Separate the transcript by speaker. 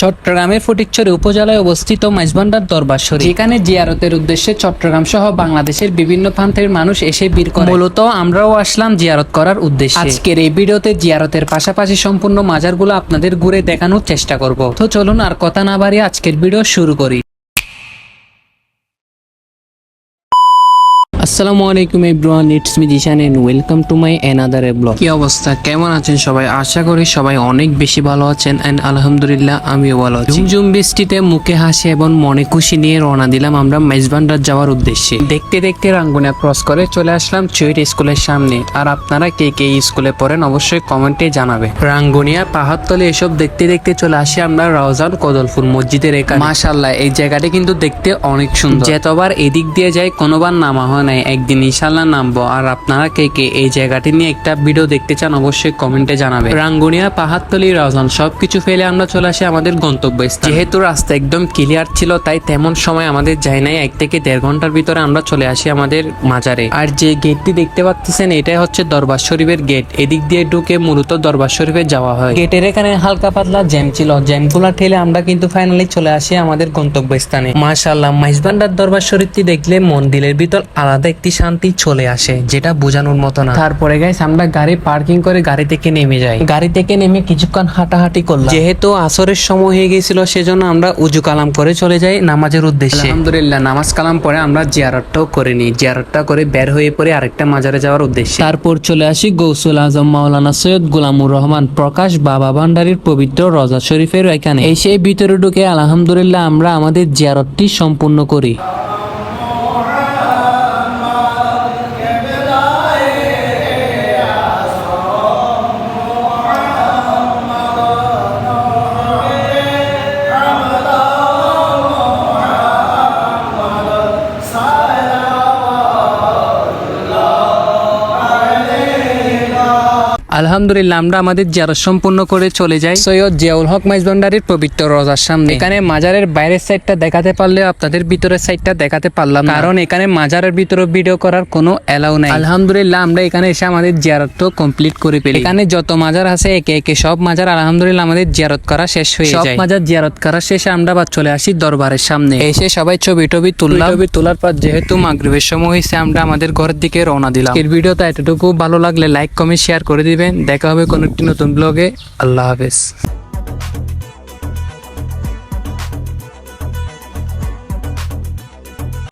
Speaker 1: চট্টগ্রামের ফটিকছড়ি উপজেলায় অবস্থিত মাইজবান্ডার দরবার শরীফ। যেখানে জিয়ারতের উদ্দেশ্যে চট্টগ্রাম সহ বাংলাদেশের বিভিন্ন প্রান্তের মানুষ এসে বীর করে। মূলত আমরাও আসলাম জিয়ারত করার উদ্দেশ্যে। আজকের এই ভিডিওতে জিয়ারতের পাশাপাশি সম্পূর্ণ মাজারগুলো আপনাদের ঘুরে দেখানোর চেষ্টা করব। তো চলুন আর কথা না বাড়িয়ে আজকের ভিডিও শুরু করি। আসসালামু আলাইকুম everyone it's me Zishan and welcome to my another a blog কি অবস্থা? কেমন আছেন সবাই? আশা করি সবাই অনেক বেশি ভালো আছেন এন্ড আলহামদুলিল্লাহ আমিও ভালো আছি। ঝুমঝুম বৃষ্টিতে মুখে হাসি এবং মনে খুশি নিয়ে রওনা দিলাম আমরা মেজবান্ডার যাওয়ার উদ্দেশ্যে। দেখতে দেখতে রাঙ্গুনিয়া ক্রস করে চলে আসলাম চুইট স্কুলের সামনে। আর আপনারা কে কে স্কুলে পড়েন অবশ্যই কমেন্টে জানাবে রাঙ্গুনিয়া পাহাড়তলে এসব দেখতে দেখতে চলে আসি আমরা রাউজান কদলফুল মসজিদের এখানে। মাশাল্লাহ এই জায়গাটি কিন্তু দেখতে অনেক সুন্দর। যেতবার এদিক দিয়ে যাই কোনোবার নামা হয় নাই একদিন ইনশাল্লাহ নামবো। আর আপনারা কে কে এই জায়গাটি নিয়ে একটা ভিডিও দেখতে চান অবশ্যই কমেন্টে জানাবে রাঙ্গুনিয়া, পাহাড়তলি রাউজান সবকিছু ফেলে আমরা চলে আসি আমাদের গন্তব্য যেহেতু রাস্তা একদম ক্লিয়ার ছিল, তাই তেমন সময় আমাদের যায় নাই। এক থেকে দেড় ঘণ্টার ভিতরে আমরা চলে আসি আমাদের মাজারে। আর যে গেটটি দেখতে পাচ্ছেন এটাই হচ্ছে দরবার শরীফের গেট এদিক দিয়ে ঢুকে মূলত দরবার শরীফে যাওয়া হয়। গেটের এখানে হালকা পাতলা জ্যাম ছিল। জ্যাম জ্যামগুলা ঠেলে আমরা কিন্তু ফাইনালি চলে আসি আমাদের গন্তব্যস্থানে। মাশাআল্লাহ মাইজবান্ডার দরবার শরীফটি দেখলে মন্দিরের ভিতর আলাদা একটি শান্তি চলে আসে যেটা বোঝানোর মতো না। তারপরে গাইস আমরা গাড়ি পার্কিং করে গাড়ি থেকে নেমে যাই। গাড়ি থেকে নেমে কিছুক্ষণ হাঁটাহাঁটি করলাম। যেহেতু আসরের সময় হয়ে গেছিল সেজন্য আমরা উজু কালাম করে চলে যাই নামাজের উদ্দেশ্যে। আলহামদুলিল্লাহ নামাজ কালাম পরে আমরা জিয়ারতটাও করে নিই। জিয়ারতটা করে বের হয়ে পড়ে আরেকটা মাজারে যাওয়ার উদ্দেশ্যে। তারপর চলে আসি গৌসুল আজম মাওলানা সৈয়দ গোলামুর রহমান প্রকাশ বাবা ভান্ডারির পবিত্র রজা শরীফের এখানে এই সেই ভিতরে ঢুকে আলহামদুলিল্লাহ আমরা আমাদের জিয়ারতটি সম্পূর্ণ করি। আলহামদুলিল্লাহ আমরা আমাদের জিয়ারত সম্পূর্ণ করে চলে যাই সৈয়দ জিয়াউল হক মাইজবান্ডারির পবিত্র রজার সামনে। এখানে মাজারের বাইরের সাইডটা দেখাতে পারলে আপনাদের ভিতরের সাইডটা দেখাতে পারলাম কারণ এখানে মাজারের ভিতরে ভিডিও করার কোনো অ্যালাউ নাই। আলহামদুলিল্লাহ আমরা এখানে এসে আমাদের জিয়ারত কমপ্লিট করে ফেলি। এখানে যত মাজার আছে একে একে সব মাজার আলহামদুলিল্লাহ আমাদের জিয়ারত করা শেষ হয়ে যায়। সব মাজার জিয়ারত করা শেষে আমরা আবার চলে আসি দরবারের সামনে। এসে সবাই ছবি টবি তুললাম। ছবি তোলার পর যেহেতু মাগরিবের সময় হয়েছে আমরা আমাদের ঘরের দিকে রওনা দিলাম। এর ভিডিওটা এতটুকু। ভালো লাগলে লাইক কমেন্ট শেয়ার করে দিবেন। দেখা হবে কোনো একটি নতুন ব্লগে আল্লাহ হাফেজ।